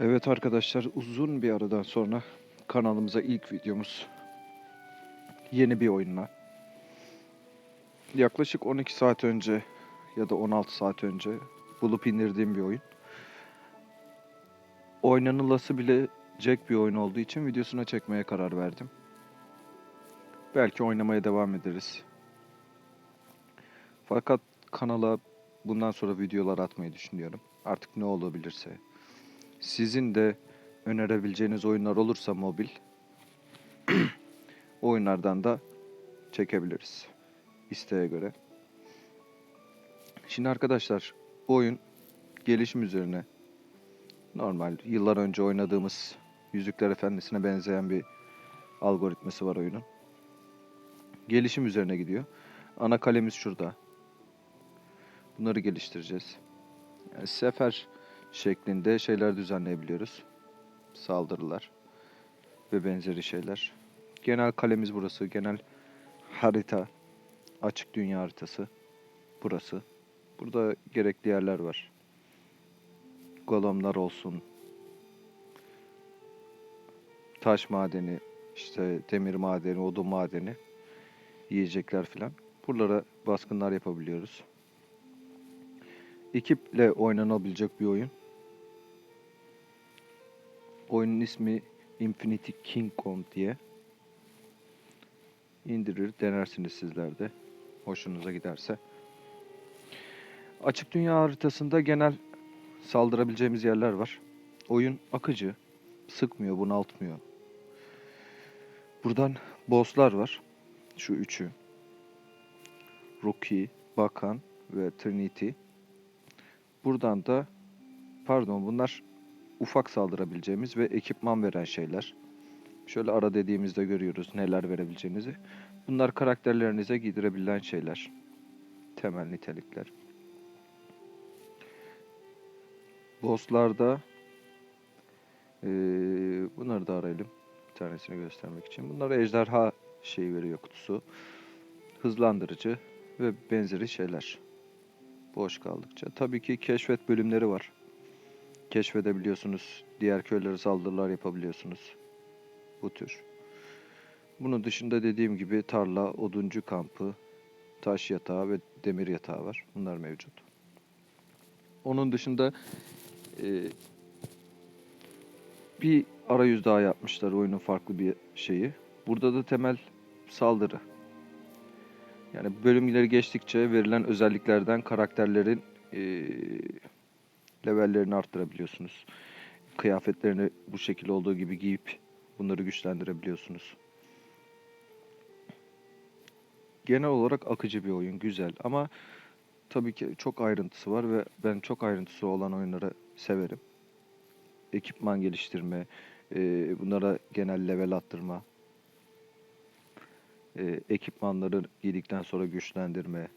Evet arkadaşlar uzun bir aradan sonra kanalımıza ilk videomuz yeni bir oyunla. Yaklaşık 12 saat önce ya da 16 saat önce bulup indirdiğim bir oyun. Oynanılası bilecek bir oyun olduğu için videosuna çekmeye karar verdim. Belki oynamaya devam ederiz. Fakat kanala bundan sonra videolar atmayı düşünüyorum. Artık ne olabilirse. Sizin de önerebileceğiniz oyunlar olursa mobil oyunlardan da çekebiliriz. isteğe göre. Şimdi arkadaşlar oyun gelişim üzerine normal yıllar önce oynadığımız Yüzükler Efendisi'ne benzeyen bir algoritması var oyunun. Gelişim üzerine gidiyor. Ana kalemiz şurada. Bunları geliştireceğiz. Yani sefer şeklinde şeyler düzenleyebiliyoruz. Saldırılar ve benzeri şeyler. Genel kalemiz burası. Genel harita. Açık dünya haritası. Burası. Burada gerekli yerler var. Golemler olsun. Taş madeni, işte demir madeni, odun madeni, yiyecekler filan. Buralara baskınlar yapabiliyoruz. Ekiple oynanabilecek bir oyun. Oyunun ismi Infinity Kingdom diye. İndirir, denersiniz sizler de. Hoşunuza giderse. Açık dünya haritasında genel saldırabileceğimiz yerler var. Oyun akıcı, sıkmıyor, bunaltmıyor. Buradan bosslar var. Şu üçü. Rookie, Bakan ve Trinity. Buradan da pardon bunlar ufak saldırabileceğimiz ve ekipman veren şeyler. Şöyle ara dediğimizde görüyoruz neler verebileceğinizi. Bunlar karakterlerinize giydirebilen şeyler. Temel nitelikler. Bosslarda eee, bunları da arayalım. Bir tanesini göstermek için. Bunlara ejderha şeyi veriyor kutusu. Hızlandırıcı ve benzeri şeyler boş kaldıkça. Tabii ki keşfet bölümleri var. Keşfedebiliyorsunuz. Diğer köylere saldırılar yapabiliyorsunuz. Bu tür. Bunun dışında dediğim gibi tarla, oduncu kampı, taş yatağı ve demir yatağı var. Bunlar mevcut. Onun dışında e, bir arayüz daha yapmışlar oyunun farklı bir şeyi. Burada da temel saldırı. Yani bölümleri geçtikçe verilen özelliklerden karakterlerin eee levellerini arttırabiliyorsunuz. Kıyafetlerini bu şekil olduğu gibi giyip bunları güçlendirebiliyorsunuz. Genel olarak akıcı bir oyun, güzel ama tabii ki çok ayrıntısı var ve ben çok ayrıntısı olan oyunları severim. Ekipman geliştirme, eee, bunlara genel level attırma, e, ekipmanları giydikten sonra güçlendirme.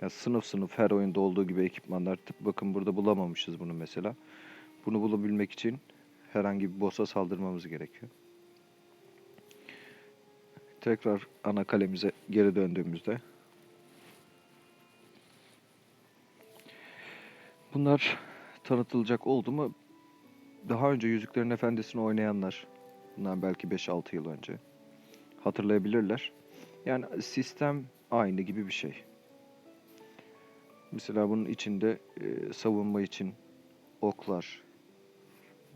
Ya sınıf sınıf her oyunda olduğu gibi ekipmanlar. Bakın burada bulamamışız bunu mesela. Bunu bulabilmek için herhangi bir boss'a saldırmamız gerekiyor. Tekrar ana kalemize geri döndüğümüzde bunlar tanıtılacak oldu mu daha önce Yüzüklerin Efendisi'ni oynayanlar bundan belki 5-6 yıl önce hatırlayabilirler. Yani sistem aynı gibi bir şey. Mesela bunun içinde e, savunma için oklar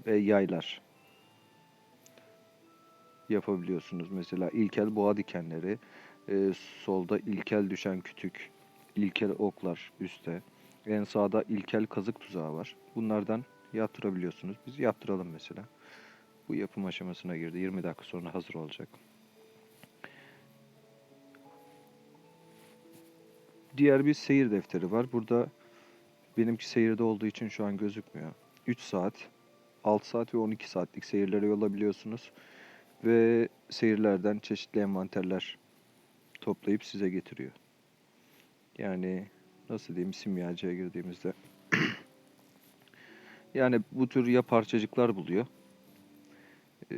ve yaylar yapabiliyorsunuz. Mesela ilkel boğa dikenleri, e, solda ilkel düşen kütük, ilkel oklar üstte. En sağda ilkel kazık tuzağı var. Bunlardan yaptırabiliyorsunuz. Biz yaptıralım mesela. Bu yapım aşamasına girdi. 20 dakika sonra hazır olacak. Diğer bir seyir defteri var. Burada benimki seyirde olduğu için şu an gözükmüyor. 3 saat, 6 saat ve 12 saatlik seyirlere yol alabiliyorsunuz. Ve seyirlerden çeşitli envanterler toplayıp size getiriyor. Yani nasıl diyeyim simyacıya girdiğimizde yani bu tür ya parçacıklar buluyor e,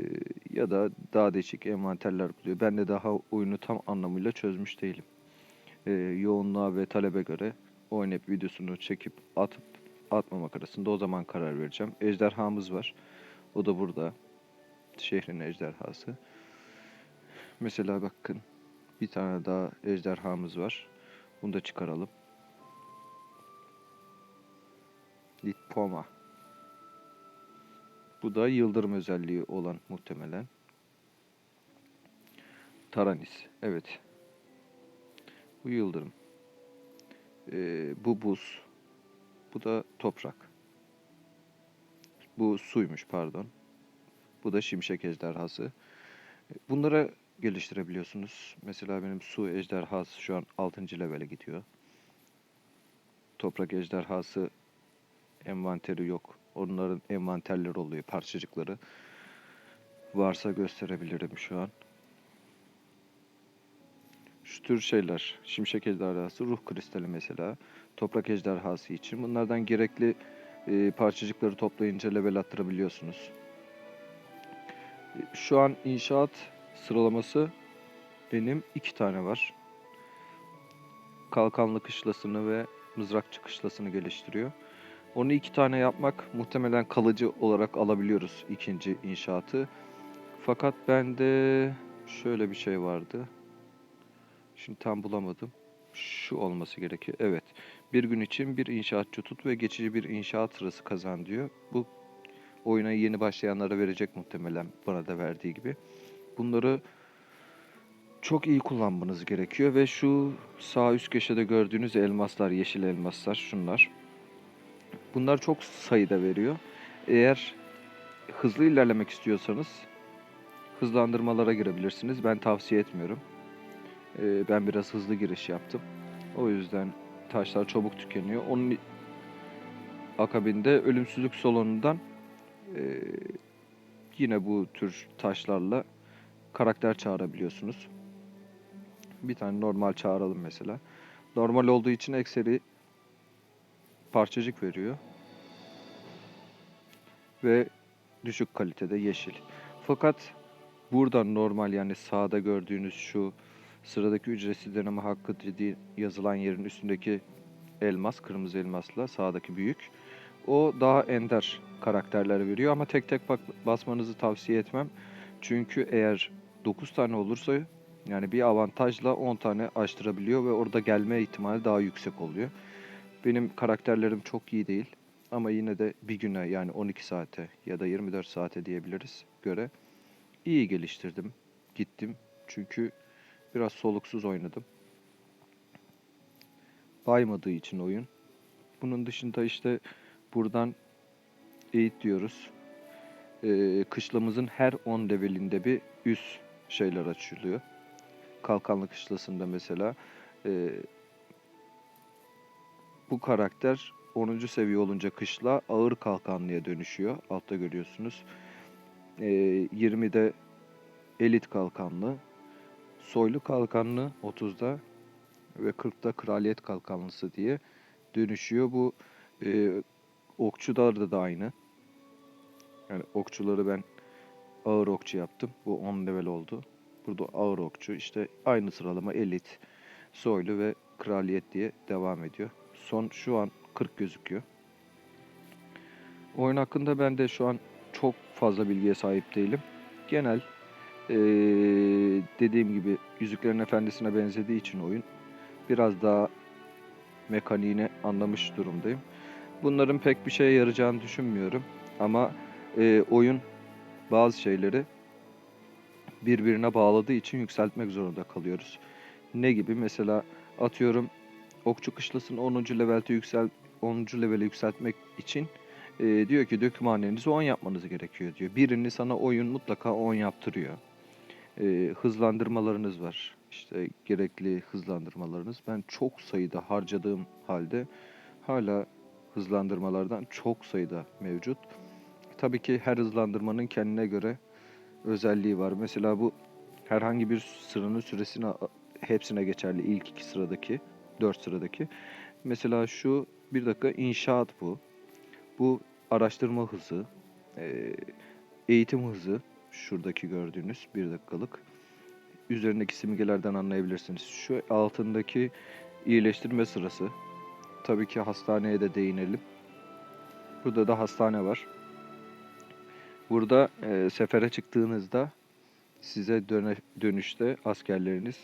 ya da daha değişik envanterler buluyor. Ben de daha oyunu tam anlamıyla çözmüş değilim e, yoğunluğa ve talebe göre oynayıp videosunu çekip atıp atmamak arasında o zaman karar vereceğim. Ejderhamız var. O da burada. Şehrin ejderhası. Mesela bakın bir tane daha ejderhamız var. Bunu da çıkaralım. Litpoma. Bu da yıldırım özelliği olan muhtemelen. Taranis. Evet. Bu yıldırım. Ee, bu buz. Bu da toprak. Bu suymuş pardon. Bu da şimşek ejderhası. Bunlara geliştirebiliyorsunuz. Mesela benim su ejderhası şu an 6. levele gidiyor. Toprak ejderhası envanteri yok. Onların envanterleri oluyor, parçacıkları. Varsa gösterebilirim şu an. Şu tür şeyler, şimşek ejderhası, ruh kristali mesela, toprak ejderhası için. Bunlardan gerekli e, parçacıkları toplayınca level attırabiliyorsunuz. E, Şu an inşaat sıralaması benim iki tane var. Kalkanlı kışlasını ve mızrakçı kışlasını geliştiriyor. Onu iki tane yapmak muhtemelen kalıcı olarak alabiliyoruz ikinci inşaatı. Fakat bende şöyle bir şey vardı. Şimdi tam bulamadım. Şu olması gerekiyor. Evet. Bir gün için bir inşaatçı tut ve geçici bir inşaat sırası kazan diyor. Bu oyuna yeni başlayanlara verecek muhtemelen bana da verdiği gibi. Bunları çok iyi kullanmanız gerekiyor ve şu sağ üst köşede gördüğünüz elmaslar, yeşil elmaslar şunlar. Bunlar çok sayıda veriyor. Eğer hızlı ilerlemek istiyorsanız hızlandırmalara girebilirsiniz. Ben tavsiye etmiyorum. Ee, ben biraz hızlı giriş yaptım. O yüzden taşlar çabuk tükeniyor. Onun akabinde ölümsüzlük salonundan e, yine bu tür taşlarla karakter çağırabiliyorsunuz. Bir tane normal çağıralım mesela. Normal olduğu için ekseri parçacık veriyor. Ve düşük kalitede yeşil. Fakat buradan normal yani sağda gördüğünüz şu sıradaki ücretsiz deneme hakkı dediği yazılan yerin üstündeki elmas, kırmızı elmasla sağdaki büyük. O daha ender karakterler veriyor ama tek tek bak basmanızı tavsiye etmem. Çünkü eğer 9 tane olursa yani bir avantajla 10 tane açtırabiliyor ve orada gelme ihtimali daha yüksek oluyor. Benim karakterlerim çok iyi değil ama yine de bir güne yani 12 saate ya da 24 saate diyebiliriz göre iyi geliştirdim. Gittim çünkü biraz soluksuz oynadım. Baymadığı için oyun. Bunun dışında işte buradan eğit diyoruz. Ee, kışlamızın her 10 levelinde bir üst şeyler açılıyor. Kalkanlı kışlasında mesela e, bu karakter 10. seviye olunca kışla ağır kalkanlıya dönüşüyor. Altta görüyorsunuz. E, 20'de elit kalkanlı, soylu kalkanlı 30'da ve 40'da kraliyet kalkanlısı diye dönüşüyor. Bu e, okçularda da aynı. Yani okçuları ben ağır okçu yaptım. Bu 10 level oldu. Burada ağır okçu işte aynı sıralama elit, soylu ve kraliyet diye devam ediyor. Son şu an 40 gözüküyor. Oyun hakkında ben de şu an çok fazla bilgiye sahip değilim. Genel eee, dediğim gibi Yüzüklerin Efendisi'ne benzediği için oyun biraz daha mekaniğini anlamış durumdayım. Bunların pek bir şeye yarayacağını düşünmüyorum. Ama eee, oyun bazı şeyleri birbirine bağladığı için yükseltmek zorunda kalıyoruz. Ne gibi? Mesela atıyorum Okçu Kışlası'nı 10. levelde yüksel 10. levele yükseltmek için e, diyor ki dökümhanenizi 10 yapmanız gerekiyor diyor. Birini sana oyun mutlaka 10 yaptırıyor. E, hızlandırmalarınız var. İşte gerekli hızlandırmalarınız. Ben çok sayıda harcadığım halde hala hızlandırmalardan çok sayıda mevcut. Tabii ki her hızlandırmanın kendine göre özelliği var. Mesela bu herhangi bir sıranın süresine hepsine geçerli. İlk iki sıradaki, dört sıradaki. Mesela şu bir dakika inşaat bu. Bu araştırma hızı, eee, eğitim hızı. Şuradaki gördüğünüz bir dakikalık. Üzerindeki simgelerden anlayabilirsiniz. Şu altındaki iyileştirme sırası. Tabii ki hastaneye de değinelim. Burada da hastane var. Burada e, sefere çıktığınızda size döne, dönüşte askerleriniz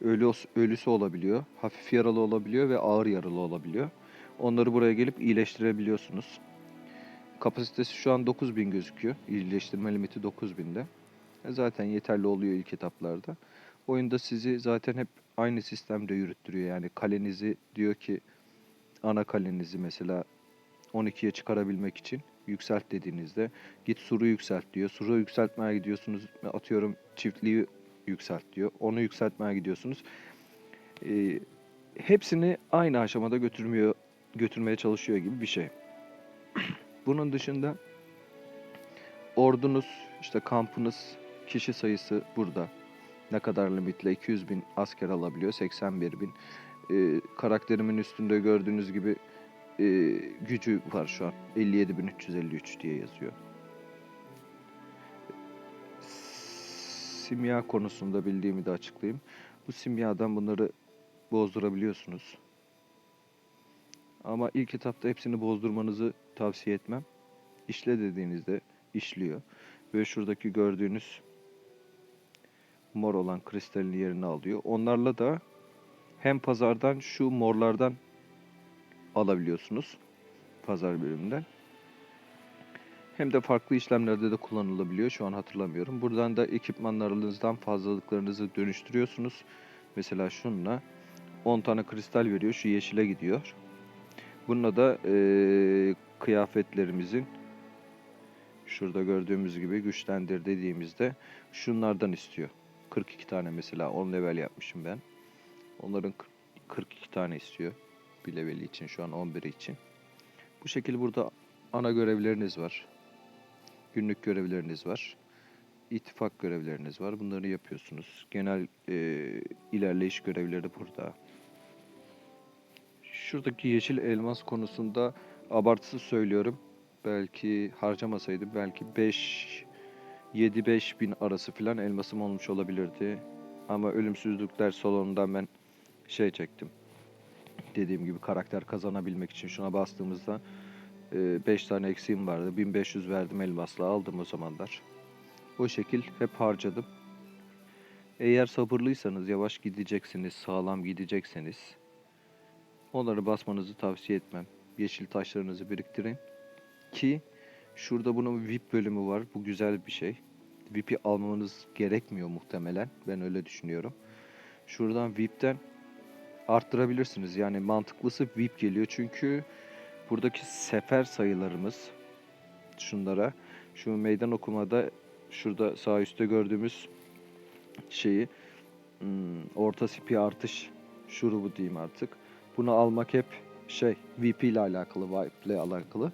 ölü ölüsü olabiliyor, hafif yaralı olabiliyor ve ağır yaralı olabiliyor. Onları buraya gelip iyileştirebiliyorsunuz. Kapasitesi şu an 9000 gözüküyor. İyileştirme limiti 9000'de. E, Zaten yeterli oluyor ilk etaplarda. Oyunda sizi zaten hep aynı sistemde yürüttürüyor. Yani kalenizi diyor ki ana kalenizi mesela 12'ye çıkarabilmek için yükselt dediğinizde git suru yükselt diyor. Suru yükseltmeye gidiyorsunuz. Atıyorum çiftliği yükselt diyor. Onu yükseltmeye gidiyorsunuz. Ee, hepsini aynı aşamada götürmüyor götürmeye çalışıyor gibi bir şey. Bunun dışında ordunuz, işte kampınız, kişi sayısı burada. Ne kadar limitle 200 bin asker alabiliyor, 81 bin. Ee, karakterimin üstünde gördüğünüz gibi e, gücü var şu an. 57.353 diye yazıyor. Simya konusunda bildiğimi de açıklayayım. Bu simyadan bunları bozdurabiliyorsunuz. Ama ilk etapta hepsini bozdurmanızı tavsiye etmem. İşle dediğinizde işliyor. Ve şuradaki gördüğünüz mor olan kristalin yerini alıyor. Onlarla da hem pazardan şu morlardan alabiliyorsunuz. Pazar bölümünden. Hem de farklı işlemlerde de kullanılabiliyor. Şu an hatırlamıyorum. Buradan da ekipmanlarınızdan fazlalıklarınızı dönüştürüyorsunuz. Mesela şununla 10 tane kristal veriyor. Şu yeşile gidiyor. Bununla da eee, kıyafetlerimizin şurada gördüğümüz gibi güçlendir dediğimizde şunlardan istiyor. 42 tane mesela 10 level yapmışım ben. Onların 40 42 tane istiyor. Bir leveli için şu an 11 için. Bu şekilde burada ana görevleriniz var. Günlük görevleriniz var. İttifak görevleriniz var. Bunları yapıyorsunuz. Genel eee, ilerleyiş görevleri burada. Şuradaki yeşil elmas konusunda abartısız söylüyorum. Belki harcamasaydım belki 5 7-5 bin arası filan elmasım olmuş olabilirdi. Ama ölümsüzlükler salonundan ben şey çektim. Dediğim gibi karakter kazanabilmek için şuna bastığımızda 5 tane eksiğim vardı. 1500 verdim elmasla aldım o zamanlar. O şekil hep harcadım. Eğer sabırlıysanız, yavaş gideceksiniz, sağlam gidecekseniz onları basmanızı tavsiye etmem. Yeşil taşlarınızı biriktirin ki şurada bunun VIP bölümü var. Bu güzel bir şey. VIP'i almanız gerekmiyor muhtemelen. Ben öyle düşünüyorum. Şuradan VIP'ten arttırabilirsiniz. Yani mantıklısı VIP geliyor. Çünkü buradaki sefer sayılarımız şunlara şu meydan okumada şurada sağ üstte gördüğümüz şeyi hmm, orta CP artış şurubu diyeyim artık. Bunu almak hep şey VP ile alakalı, VIPE ile alakalı.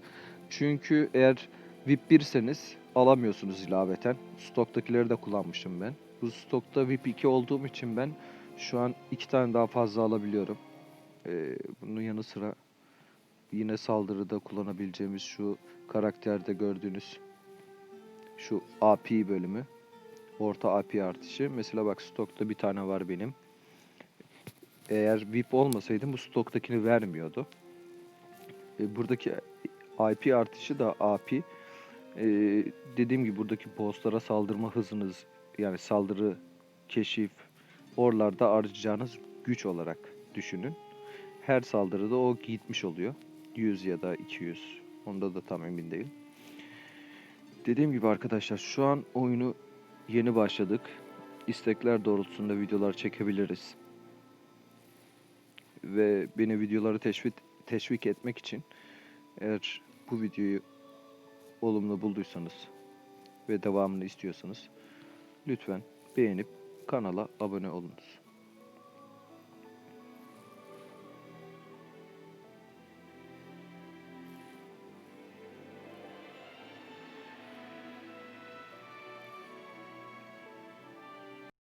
Çünkü eğer VIP 1'seniz alamıyorsunuz ilaveten. Stoktakileri de kullanmışım ben. Bu stokta VIP 2 olduğum için ben şu an iki tane daha fazla alabiliyorum. Ee, bunun yanı sıra yine saldırıda kullanabileceğimiz şu karakterde gördüğünüz şu AP bölümü. Orta AP artışı. Mesela bak stokta bir tane var benim. Eğer VIP olmasaydım bu stoktakini vermiyordu. E, buradaki IP artışı da AP. E, dediğim gibi buradaki bosslara saldırma hızınız yani saldırı, keşif, oralarda harcayacağınız güç olarak düşünün. Her saldırıda o gitmiş oluyor. 100 ya da 200. Onda da tam emin değilim. Dediğim gibi arkadaşlar şu an oyunu yeni başladık. İstekler doğrultusunda videolar çekebiliriz. Ve beni videoları teşvik teşvik etmek için eğer bu videoyu olumlu bulduysanız ve devamını istiyorsanız lütfen beğenip kanala abone olunuz.